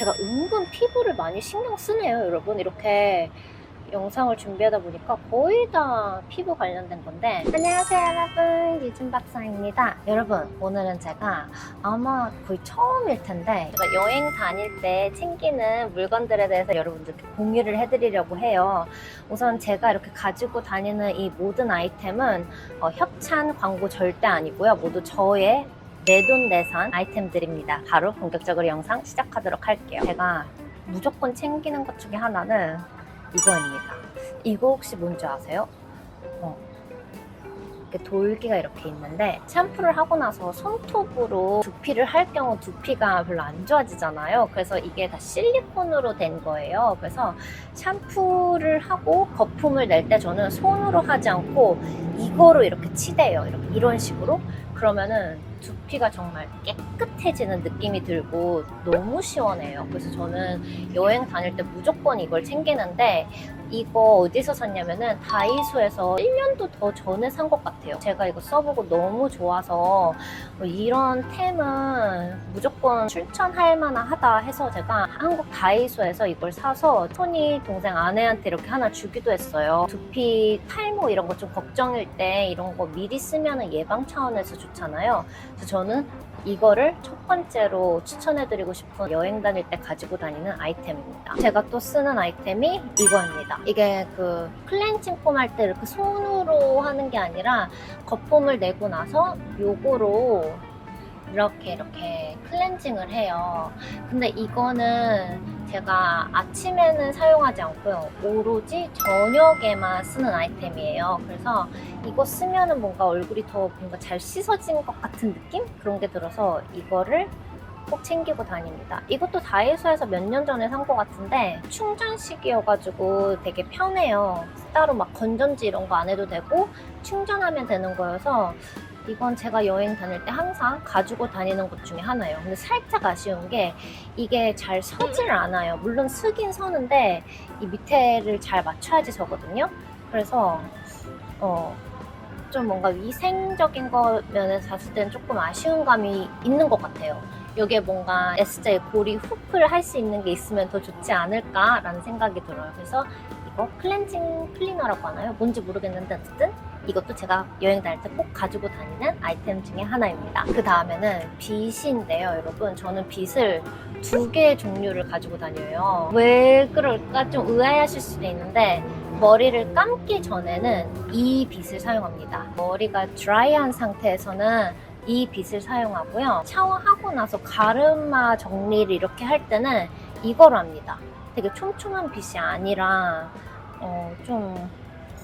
제가 은근 피부를 많이 신경 쓰네요, 여러분. 이렇게 영상을 준비하다 보니까 거의 다 피부 관련된 건데. 안녕하세요 여러분. 유진박사입니다. 여러분 오늘은 제가 아마 거의 처음일 텐데 제가 여행 다닐 때 챙기는 물건들에 대해서 여러분들께 공유를 해드리려고 해요. 우선 제가 이렇게 가지고 다니는 이 모든 아이템은 어, 협찬 광고 절대 아니고요. 모두 저의 내돈내산 아이템들입니다 바로 본격적으로 영상 시작하도록 할게요 제가 무조건 챙기는 것 중에 하나는 이거입니다. 이거 혹시 뭔지 아세요? 어. 이렇게 돌기가 이렇게 있는데 샴푸를 하고 나서 손톱으로 두피를 할 경우 두피가 별로 안 좋아지잖아요. 그래서 이게 다 실리콘으로 된 거예요. 그래서 샴푸를 하고 거품을 낼 때 저는 손으로 하지 않고 이거로 이렇게 치대요. 이렇게 이런 식으로. 그러면은 두피가 정말 깨끗해지는 느낌이 들고 너무 시원해요. 그래서 저는 여행 다닐 때 무조건 이걸 챙기는데 이거 어디서 샀냐면은 다이소에서 1년도 더 전에 산 것 같아요. 제가 이거 써보고 너무 좋아서 뭐 이런 템은 무조건 추천할 만하다 해서 제가 한국 다이소에서 이걸 사서 손이 동생 아내한테 이렇게 하나 주기도 했어요. 두피 탈모 이런 거 좀 걱정일 때 이런 거 미리 쓰면 예방 차원에서 좋잖아요. 그래서 저는 이거를 첫 번째로 추천해드리고 싶은 여행 다닐 때 가지고 다니는 아이템입니다. 제가 또 쓰는 아이템이 이거입니다. 이게 그 클렌징 폼 할 때 이렇게 손으로 하는 게 아니라 거품을 내고 나서 요거로 이렇게 이렇게 클렌징을 해요. 근데 이거는 제가 아침에는 사용하지 않고요. 오로지 저녁에만 쓰는 아이템이에요. 그래서 이거 쓰면은 뭔가 얼굴이 더 뭔가 잘 씻어진 것 같은 느낌? 그런 게 들어서 이거를 꼭 챙기고 다닙니다. 이것도 다이소에서 몇 년 전에 산 것 같은데 충전식이어가지고 되게 편해요. 따로 막 건전지 이런 거 안 해도 되고 충전하면 되는 거여서 이건 제가 여행 다닐 때 항상 가지고 다니는 것 중에 하나예요. 근데 살짝 아쉬운 게 이게 잘 서질 않아요. 물론 쓰긴 서는데 이 밑에를 잘 맞춰야지 서거든요. 그래서 어, 좀 뭔가 위생적인 거 면에서 봤을 때는 조금 아쉬운 감이 있는 것 같아요. 여기에 뭔가 S자의 고리 후크를 할수 있는 게 있으면 더 좋지 않을까라는 생각이 들어요. 그래서 이거 클렌징 클리너라고 하나요? 뭔지 모르겠는데 어쨌든 이것도 제가 여행 다닐 때 꼭 가지고 다니는 아이템 중에 하나입니다. 그 다음에는 빗인데요, 여러분. 저는 빗을 두 개의 종류를 가지고 다녀요. 왜 그럴까 좀 의아해하실 수도 있는데 머리를 감기 전에는 이 빗을 사용합니다. 머리가 드라이한 상태에서는 이 빗을 사용하고요. 샤워하고 나서 가르마 정리를 이렇게 할 때는 이거로 합니다. 되게 촘촘한 빗이 아니라 어, 좀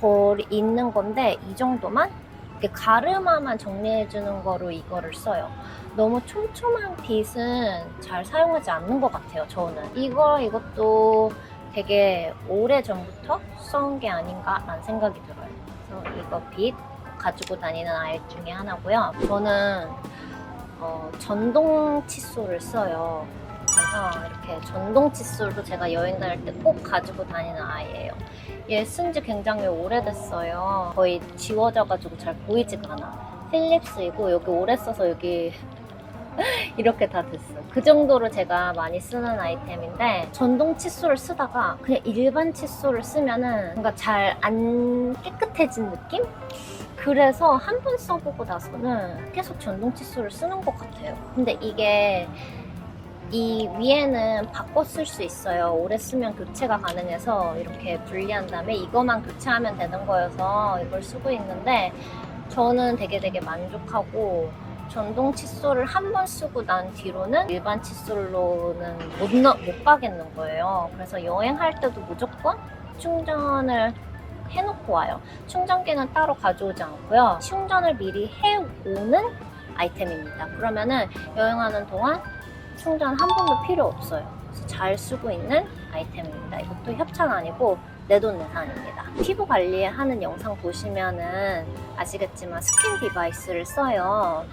거리 있는 건데 이 정도만 이렇게 가르마만 정리해 주는 거로 이거를 써요. 너무 촘촘한 빗은 잘 사용하지 않는 것 같아요. 저는 이거 이것도 되게 오래 전부터 써온 게 아닌가라는 생각이 들어요. 그래서 이거 빗 가지고 다니는 아이 중에 하나고요. 저는 어, 전동 칫솔을 써요. 그래서 이렇게 전동 칫솔도 제가 여행 다닐 때 꼭 가지고 다니는 아이예요. 얘 쓴 지 굉장히 오래됐어요. 거의 지워져가지고 잘 보이지가 않아. 필립스이고 여기 오래 써서 여기 이렇게 다 됐어. 그 정도로 제가 많이 쓰는 아이템인데 전동 칫솔을 쓰다가 그냥 일반 칫솔을 쓰면은 뭔가 잘 안 깨끗해진 느낌? 그래서 한 번 써보고 나서는 계속 전동 칫솔을 쓰는 것 같아요. 근데 이게 이 위에는 바꿔 쓸 수 있어요. 오래 쓰면 교체가 가능해서 이렇게 분리한 다음에 이거만 교체하면 되는 거여서 이걸 쓰고 있는데 저는 되게 되게 만족하고 전동 칫솔을 한 번 쓰고 난 뒤로는 일반 칫솔로는 못, 넣, 못 가겠는 거예요. 그래서 여행할 때도 무조건 충전을 해놓고 와요. 충전기는 따로 가져오지 않고요. 충전을 미리 해오는 아이템입니다. 그러면은 여행하는 동안 충전 한 번도 필요 없어요. 그래서 잘 쓰고 있는 아이템입니다. 이것도 협찬 아니고 내돈내산입니다. 피부 관리하는 영상 보시면은 아시겠지만 스킨 디바이스를 써요.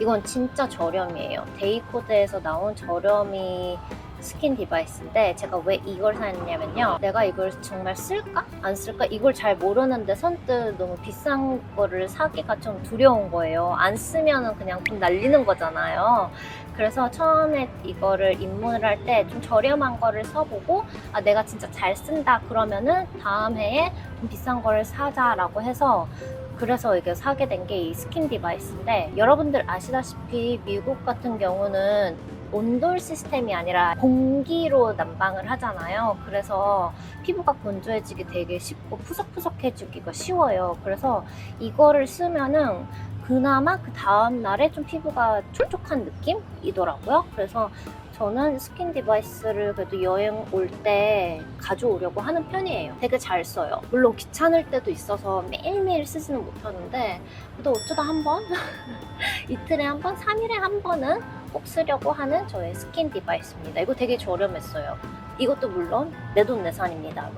이건 진짜 저렴이에요. 데이코드에서 나온 저렴이 스킨 디바이스인데 제가 왜 이걸 샀냐면요. 내가 이걸 정말 쓸까? 안 쓸까? 이걸 잘 모르는데 선뜻 너무 비싼 거를 사기가 좀 두려운 거예요. 안 쓰면은 그냥 돈 날리는 거잖아요. 그래서 처음에 이거를 입문을 할 때 좀 저렴한 거를 써보고 아 내가 진짜 잘 쓴다 그러면은 다음 해에 좀 비싼 거를 사자라고 해서 그래서 이게 사게 된 게 이 스킨 디바이스인데 여러분들 아시다시피 미국 같은 경우는 온돌 시스템이 아니라 공기로 난방을 하잖아요. 그래서 피부가 건조해지기 되게 쉽고 푸석푸석해지기가 쉬워요. 그래서 이거를 쓰면은 그나마 그 다음 날에 좀 피부가 촉촉한 느낌이더라고요. 그래서 저는 스킨 디바이스를 그래도 여행 올 때 가져오려고 하는 편이에요. 되게 잘 써요. 물론 귀찮을 때도 있어서 매일매일 쓰지는 못하는데 그래도 어쩌다 한 번? 이틀에 한 번, 3일에 한 번은 꼭 쓰려고 하는 저의 스킨 디바이스입니다. 이거 되게 저렴했어요. 이것도 물론 내돈내산입니다.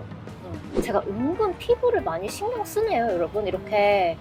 음. 제가 은근 피부를 많이 신경 쓰네요, 여러분. 이렇게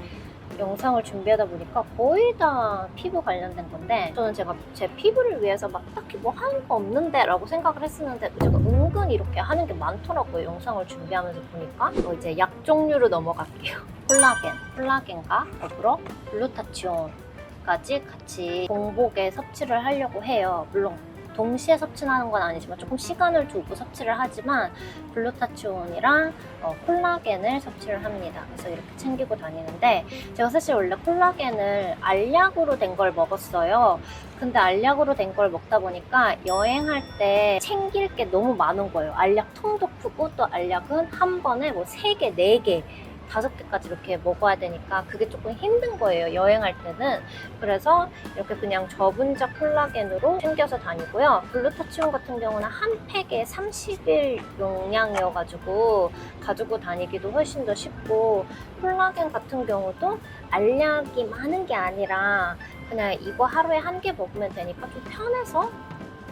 영상을 준비하다 보니까 거의 다 피부 관련된 건데 저는 제가 제 피부를 위해서 막 딱히 뭐 하는 거 없는데 라고 생각을 했었는데 제가 은근 이렇게 하는 게 많더라고요 영상을 준비하면서 보니까 어, 이제 약 종류로 넘어갈게요 콜라겐, 콜라겐과 더불어 글루타치온 까지 같이 공복에 섭취를 하려고 해요 물론 동시에 섭취하는 건 아니지만 조금 시간을 두고 섭취를 하지만 글루타치온이랑 어, 콜라겐을 섭취를 합니다. 그래서 이렇게 챙기고 다니는데 제가 사실 원래 콜라겐을 알약으로 된 걸 먹었어요. 근데 알약으로 된 걸 먹다 보니까 여행할 때 챙길 게 너무 많은 거예요. 알약 통도 크고 또 알약은 한 번에 뭐 3개, 4개 다섯 개까지 이렇게 먹어야 되니까 그게 조금 힘든 거예요. 여행할 때는. 그래서 이렇게 그냥 저분자 콜라겐으로 챙겨서 다니고요. 글루타치온 같은 경우는 한 팩에 30일 용량이어가지고 가지고 다니기도 훨씬 더 쉽고 콜라겐 같은 경우도 알약이 많은 게 아니라 그냥 이거 하루에 한 개 먹으면 되니까 좀 편해서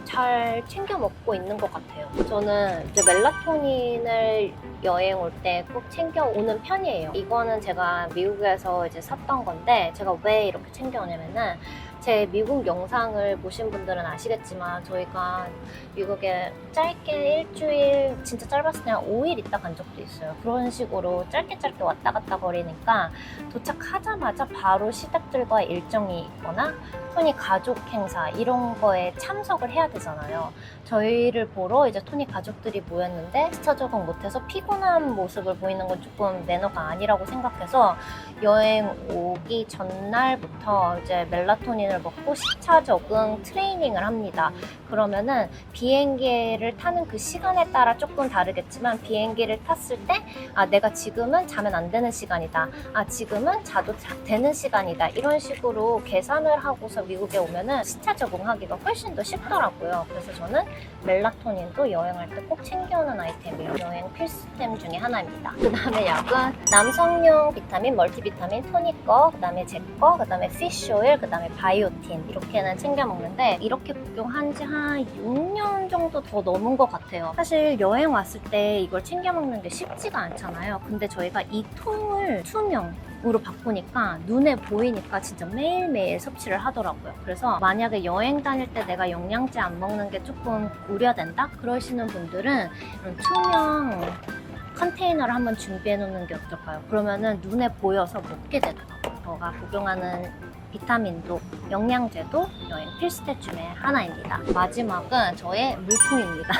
잘 챙겨 먹고 있는 것 같아요. 저는 이제 멜라토닌을 여행 올 때 꼭 챙겨 오는 편이에요. 이거는 제가 미국에서 이제 샀던 건데 제가 왜 이렇게 챙겨 오냐면은 제 미국 영상을 보신 분들은 아시겠지만 저희가 미국에 짧게 일주일 진짜 짧았을 때 한 5일 있다 간 적도 있어요. 그런 식으로 짧게 짧게 왔다 갔다 거리니까 도착하자마자 바로 시댁들과의 일정이 있거나 토니 가족 행사 이런 거에 참석을 해야 되잖아요. 저희를 보러 이제 토니 가족들이 모였는데 시차 적응 못해서 피곤한 모습을 보이는 건 조금 매너가 아니라고 생각해서 여행 오기 전날부터 이제 멜라토닌을 먹고 시차 적응 트레이닝을 합니다. 그러면은 비행기를 타는 그 시간에 따라 조금 다르겠지만 비행기를 탔을 때 아 내가 지금은 자면 안 되는 시간이다. 아 지금은 자도 자- 되는 시간이다. 이런 식으로 계산을 하고서 미국에 오면은 시차 적응하기가 훨씬 더 쉽더라고요. 그래서 저는 멜라토닌도 여행할 때 꼭 챙겨오는 아이템이에요. 여행 필수템 중에 하나입니다. 그 다음에 약은 남성용 비타민, 멀티비타민, 토닉 거, 그 다음에 제 거, 그 다음에 피쉬 오일, 그 다음에 바이오틴 이렇게는 챙겨 먹는데 이렇게 복용한 지 한 6년 정도 더 넘은 것 같아요. 사실 여행 왔을 때 이걸 챙겨 먹는 게 쉽지가 않잖아요. 근데 저희가 이 통을 투명 으로 바꾸니까 눈에 보이니까 진짜 매일매일 섭취를 하더라고요. 그래서 만약에 여행 다닐 때 내가 영양제 안 먹는 게 조금 우려된다? 그러시는 분들은 이런 투명 컨테이너를 한번 준비해 놓는 게 어떨까요? 그러면은 눈에 보여서 먹게 되더라고요. 저가 복용하는 비타민도 영양제도 여행 필수템 중에 하나입니다. 마지막은 저의 물통입니다.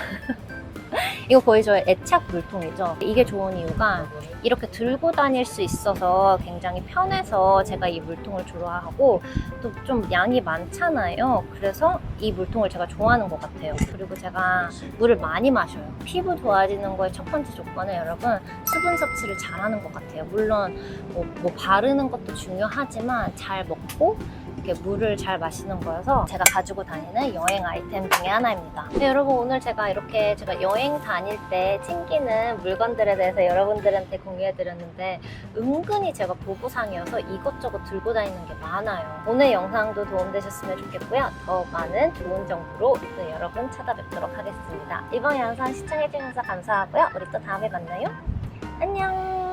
이거 거의 저의 애착 물통이죠. 이게 좋은 이유가 이렇게 들고 다닐 수 있어서 굉장히 편해서 제가 이 물통을 좋아하고 또 좀 양이 많잖아요. 그래서 이 물통을 제가 좋아하는 것 같아요. 그리고 제가 물을 많이 마셔요. 피부 좋아지는 거의 첫 번째 조건은 여러분 수분 섭취를 잘하는 것 같아요. 물론 뭐, 뭐 바르는 것도 중요하지만 잘 먹고 이렇게 물을 잘 마시는 거여서 제가 가지고 다니는 여행 아이템 중에 하나입니다. 네, 여러분 오늘 제가 이렇게 제가 여행 다닐 때 챙기는 물건들에 대해서 여러분들한테 공유해드렸는데 은근히 제가 보부상이어서 이것저것 들고 다니는 게 많아요. 오늘 영상도 도움되셨으면 좋겠고요. 더 많은 좋은 정보로 또 여러분 찾아뵙도록 하겠습니다. 이번 영상 시청해주셔서 감사하고요. 우리 또 다음에 만나요. 안녕!